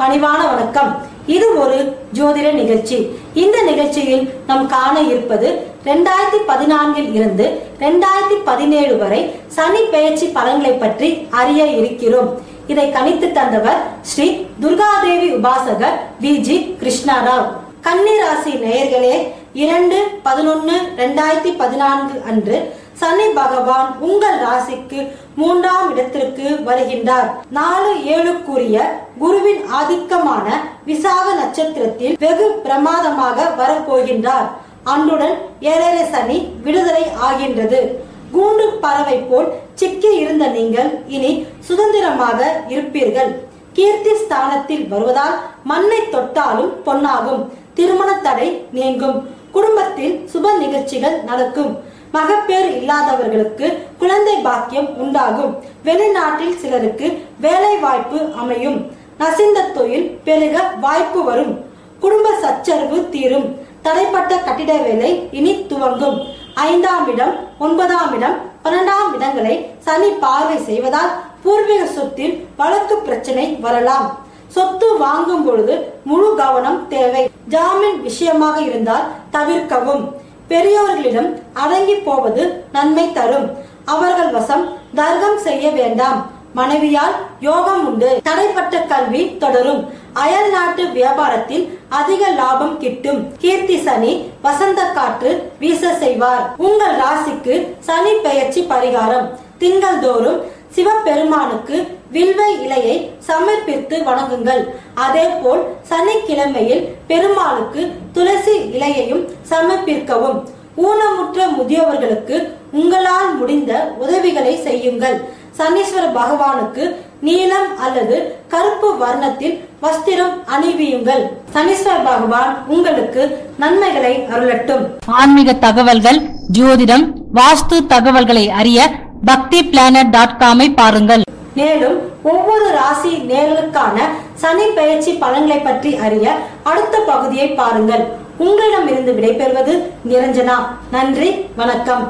பணிவான வணக்கம். இது ஒரு ஜோதிட நிகழ்ச்சி. இந்த நிகழ்ச்சியில் நாம் காண இருப்பது ரெண்டாயிரத்தி பதினான்கில் இருந்து ரெண்டாயிரத்தி பதினேழு வரை சனி பெயர்ச்சி பலன்களை பற்றி அறிய இருக்கிறோம். இதை கணித்து தந்தவர் ஸ்ரீ துர்காதேவி உபாசகர் வி. ஜி. கிருஷ்ணாராவ். கன்னி ராசி நேயர்களே இரண்டு பதினொன்னு ரெண்டாயிரத்தி பதினான்கு அன்று சனி பகவான் உங்கள் ராசிக்கு மூன்றாம் இடத்திற்கு வருகின்றார். நாலு ஏழுக்குரிய குருவின் ஆதிக்கமான விசாக நட்சத்திரத்தில் வெகு பிரமாதமாக வரப்போகின்றார். அன்றுடன் ஏழரை சனி விடுதலை ஆகின்றது. கூண்டு பறவை போல் சிக்கி இருந்த நீங்கள் இனி சுதந்திரமாக இருப்பீர்கள். கீர்த்தி ஸ்தானத்தில் வருவதால் மண்ணை தொட்டாலும் பொன்னாகும். திருமண தடை நீங்கும். குடும்பத்தில் சுப நிகழ்ச்சிகள் நடக்கும். மகப்பேறு இல்லாதவர்களுக்கு குழந்தை பாக்கியம் உண்டாகும். வெளிநாட்டில் சிலருக்கு வேலை வாய்ப்பு அமையும். நசிந்த தொழில் பெருக வாய்ப்பு வரும். குடும்ப சச்சரவு தீரும். தடைப்பட்ட கட்டிட வேலை இனி துவங்கும். ஐந்தாம் இடம் ஒன்பதாம் இடம் பன்னெண்டாம் இடங்களை சனி பார்வை செய்வதால் பூர்வீக சொத்தில் வழக்கு பிரச்சனை வரலாம். சொத்து வாங்கும் பொழுது முழு கவனம் தேவை. ஜாமீன் விஷயமாக இருந்தால் தவிர்க்கவும். பெரியவர்களிடம் அடங்கி போவது நன்மை தரும். அவர்கள் வசம் தர்க்கம் செய்ய வேண்டாம். மனைவியால் யோகம் உண்டு. தடைப்பட்ட கல்வி தொடரும். அயல் நாட்டு வியாபாரத்தில் அதிக லாபம் கிட்டும். கீர்த்தி சனி வசந்த காற்று வீச செய்வார். உங்கள் ராசிக்கு சனி பெயர்ச்சி பரிகாரம். திங்கள் தோறும் சிவபெருமானுக்கு வில்வை இலையை சமர்ப்பித்து வணங்குங்கள். அதே போல் சனிக்கிழமையில் பெருமாளுக்கு துளசி இலையையும் சமர்ப்பிக்கவும். ஊனமுற்ற முதியவர்களுக்கு உங்களால் முடிந்த உதவிகளை செய்யுங்கள். சனீஸ்வர பகவானுக்கு நீலம் அல்லது கருப்பு வர்ணத்தில் வஸ்திரம் அணிவியுங்கள். சனீஸ்வர பகவான் உங்களுக்கு நன்மைகளை அருளட்டும். ஆன்மீக தகவல்கள் ஜோதிடம் வாஸ்து தகவல்களை அறிய பக்தி பிளானட் டாட் காமை பாருங்கள். மேலும் ஒவ்வொரு ராசி நேர்களுக்கான சனி பெயர்ச்சி பலன்களை பற்றி அறிய அடுத்த பகுதியை பாருங்கள். உங்களிடமிருந்து விடைபெறுவது நிரஞ்சனா. நன்றி வணக்கம்.